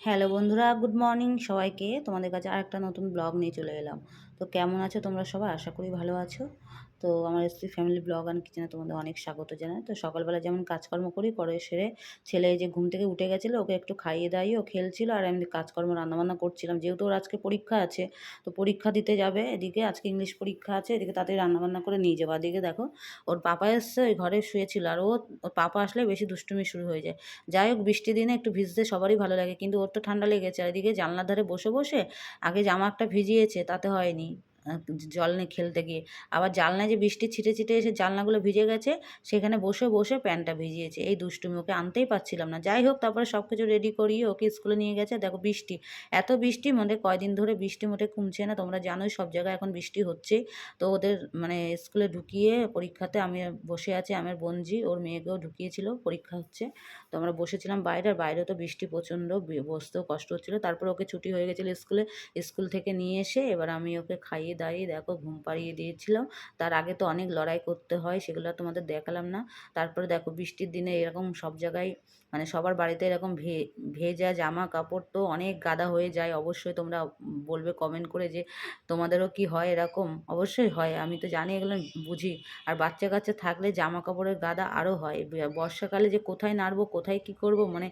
Hello বন্ধুরা good morning সবাইকে। তোমাদের কাছে আরেকটা নতুন ব্লগ নিয়ে চলে এলাম। তো কেমন আছো তোমরা সবাই? আশা করি ভালো আছো। তো আমার স্ত্রী ফ্যামিলি ব্লগ অ্যান্ড কিচেনে তোমাদের অনেক স্বাগত জানাই। তো সকালবেলা যেমন কাজকর্ম করি করে সেরে ছেলে যে ঘুম থেকে উঠে গেছিল, ওকে একটু খাইয়ে দাইয়ে ও খেলছিল আর এমনি কাজকর্ম রান্নাবান্না করছিলাম। যেহেতু ওর আজকে পরীক্ষা আছে, তো পরীক্ষা দিতে যাবে এদিকে, আজকে ইংলিশ পরীক্ষা আছে, এদিকে তাতে রান্নাবান্না করে নিয়ে যাব। এদিকে দেখো, ওর পাপা এসছে, ওই ঘরে শুয়েছিল আর ওর পাপা আসলে বেশি দুষ্টুমি শুরু হয়ে যায়। যাই হোক বৃষ্টি দিনে একটু ভিজতে সবারই ভালো লাগে, কিন্তু ওর তো ঠান্ডা লেগেছে। আর এদিকে জানলার ধারে বসে বসে আগে জামা একটা ভিজিয়েছে, তাতে হয়নি। জল নিয়ে খেলতে গিয়ে। আবার জালনায় যে বৃষ্টি ছিটে ছিটে এসে জালনাগুলো ভিজে গেছে, সেখানে বসে বসে প্যান্টটা ভিজিয়েছে। এই দুষ্টুমি ওকে আনতেই পারছিলাম না। যাই হোক, তারপরে সব কিছু রেডি করিয়ে ওকে স্কুলে নিয়ে গেছে। দেখো বৃষ্টি। এত বৃষ্টি মধ্যে কয়দিন ধরে বৃষ্টি মোটে কমছে না? তোমরা জানোই সব জায়গায় এখন বৃষ্টি হচ্ছে। তো ওদের মানে স্কুলে ঢুকিয়ে পরীক্ষাতে আমি বসে আছি আমার বোনজি, ওর মেয়েকেও ঢুকিয়েছিল, পরীক্ষা হচ্ছে। তো আমরা বসেছিলাম বাইরে, আর বাইরেও তো বৃষ্টি প্রচণ্ড বসতেও কষ্ট হচ্ছিল। তারপর ওকে ছুটি হয়ে গেছিল স্কুলে। স্কুল থেকে নিয়ে এসে এবার আমি ওকে খাইয়ে দাইয়ে দেখো ঘুম পাড়িয়ে দিয়েছিলাম। তার আগে তো অনেক লড়াই করতে হয়, সেগুলো তোমাদের দেখালাম না। তারপরে দেখো বৃষ্টির দিনে এরকম সব জায়গায় মানে সবার বাড়িতে এরকম ভে, ভেজা জামা কাপড় তো অনেক গাদা হয়ে যায়। অবশ্যই তোমরা বলবে কমেন্ট করে যে তোমাদেরও কি হয় এরকম? অবশ্যই হয়, আমি তো জানি এগুলো, বুঝি। আর বাচ্চা কাচ্চা থাকলে জামা কাপড়ের গাদা আরও হয়। বর্ষাকালে যে কোথায় নাড়বো, কোথায় কি করব মানে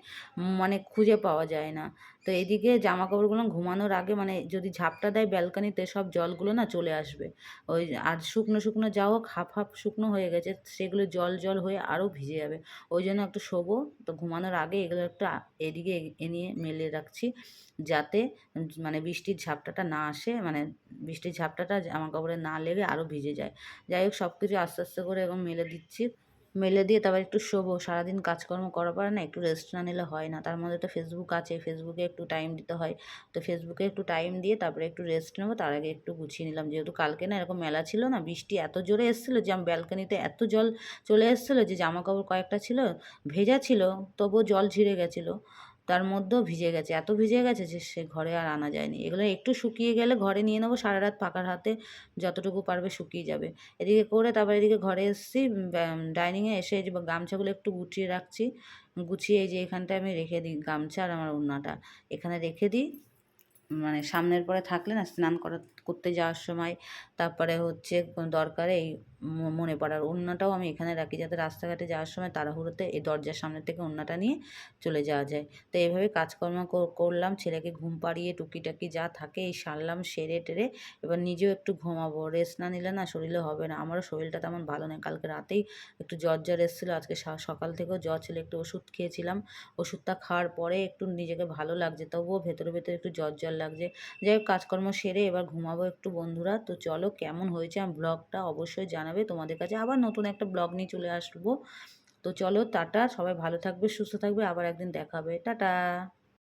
মানে খুঁজে পাওয়া যায় না। তো এদিকে জামা কাপড়গুলো ঘুমানোর আগে মানে যদি ঝাপটা দেয় ব্যালকানিতে, সব জলগুলো না চলে আসবে। ওই আর শুকনো শুকনো যা হোক, হাফ হাফ শুকনো হয়ে গেছে, সেগুলো জল জল হয়ে আরও ভিজে যাবে। ওই জন্য একটু শোবো, তো ঘুমানোর আগে এগুলো একটু এদিকে এনিয়ে মেলে রাখছি যাতে মানে বৃষ্টির ঝাপটাটা না আসে মানে বৃষ্টির ঝাপটাটা জামা কাপড়ে না লেগে আরও ভিজে যায়। যাই হোক সব কিছু আস্তে আস্তে করে এবং মেলে দিচ্ছি। মেলে দিয়ে তারপর একটু শোবো, সারাদিন কাজকর্ম করার পরে না একটু রেস্ট না নিলে হয় না। তার মধ্যে তো ফেসবুক আছে ফেসবুকে একটু টাইম দিতে হয়। তো ফেসবুকে একটু টাইম দিয়ে তারপরে একটু রেস্ট নেব, তার আগে একটু গুছিয়ে নিলাম। যেহেতু কালকে না এরকম মেলা ছিল না, বৃষ্টি এত জোরে এসেছিল যে, আমি ব্যালকানিতে এত জল চলে এসেছিল যে জামা কাপড় কয়েকটা ছিল, ভেজা ছিল, তবুও জল ঝিরে গেছিল। তার মধ্যেও ভিজে গেছে। এত ভিজে গেছে যে সে ঘরে আর আনা যায়নি। এগুলো একটু শুকিয়ে গেলে ঘরে নিয়ে নেব, সারা রাত পাকার হাতে যতটুকু পারবে শুকিয়ে যাবে। এদিকে করে তারপর এদিকে ঘরে এসেছি ডাইনিংয়ে এসে গামছাগুলো একটু গুছিয়ে রাখছি। গুছিয়ে এই যে এখানটায় আমি রেখে দিই, গামছা আর আমার ওড়নাটা। এখানে রেখে দিই। মানে সামনের পরে থাকলে না স্নান করা, করতে যাওয়ার সময় তারপরে হচ্ছে দরকারে এই মনে পড়ার ওড়নাটাও আমি এখানে রাখি যাতে রাস্তাঘাটে যাওয়ার সময় তাড়াহুড়োতে এই দরজার সামনে থেকে ওড়নাটা নিয়ে চলে যাওয়া যায়। তো এইভাবে কাজকর্ম করলাম, ছেলেকে ঘুম পাড়িয়ে টুকিটাকি যা থাকে এই সারলাম, সেরে টেরে এবার নিজেও একটু ঘুমাবো। রেস্ট না নিলে না শরীরে হবে না। আমারও শরীরটা তেমন ভালো নেই। কালকে রাতেই একটু জ্বর জ্বর এসেছিল। আজকে সকাল থেকেও জ্বর ছিল। একটু ওষুধ খেয়েছিলাম। ওষুধটা খাওয়ার পরে একটু নিজেকে ভালো লাগছে। তবুও ভেতরে ভেতরে একটু জ্বর জ্বর লাগছে। যাই হোক কাজকর্ম সেরে এবার ঘুমাবো একটু বন্ধুরা। তো চলো, কেমন হয়েছে আমার ব্লগটা অবশ্যই জানাবে। তোমাদের কাছে আবার নতুন একটা ব্লগ নিয়ে চলে আসব। তো চলো, টাটা। সবাই ভালো থাকবে, সুস্থ থাকবে। আবার একদিন দেখাবে। টাটা!